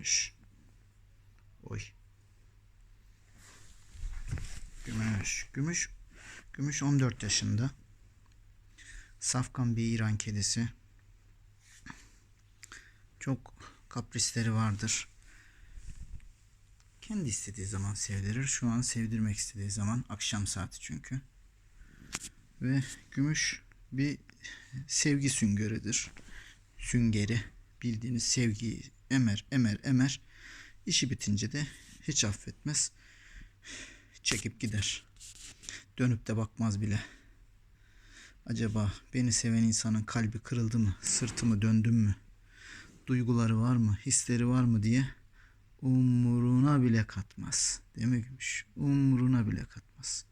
Gümüş. Oy. Gümüş. Gümüş. Gümüş 14 yaşında. Safkan bir İran kedisi. Çok kaprisleri vardır. Kendi istediği zaman sevdirir. Şu an sevdirmek istediği zaman akşam saati çünkü. Ve gümüş bir sevgi süngeridir. Süngeri bildiğiniz sevgiyi emer emer emer. İşi bitince de hiç affetmez. Çekip gider. Dönüp de bakmaz bile. Acaba beni seven insanın kalbi kırıldı mı? Sırtı mı döndüm mü? Duyguları var mı? Hisleri var mı diye umuruna bile katmaz. Değil Gümüş? Umuruna bile katmaz.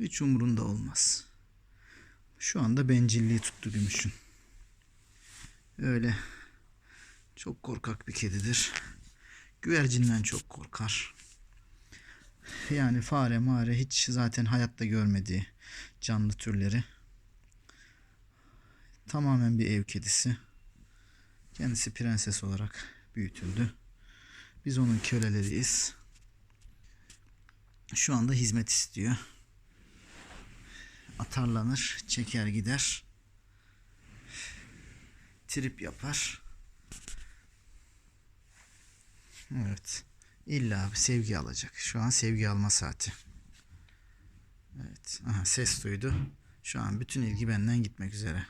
Hiç umurunda olmaz. Şu anda bencilliği tuttu Gümüş'ün. Öyle çok korkak bir kedidir. Güvercinden çok korkar. Yani fare mare hiç zaten hayatta görmediği canlı türleri. Tamamen bir ev kedisi. Kendisi prenses olarak büyütüldü. Biz onun köleleriyiz. Şu anda hizmet istiyor. Atarlanır, çeker gider. Trip yapar. Evet. İlla bir sevgi alacak. Şu an sevgi alma saati. Evet. Aha, ses duydu. Şu an bütün ilgi benden gitmek üzere.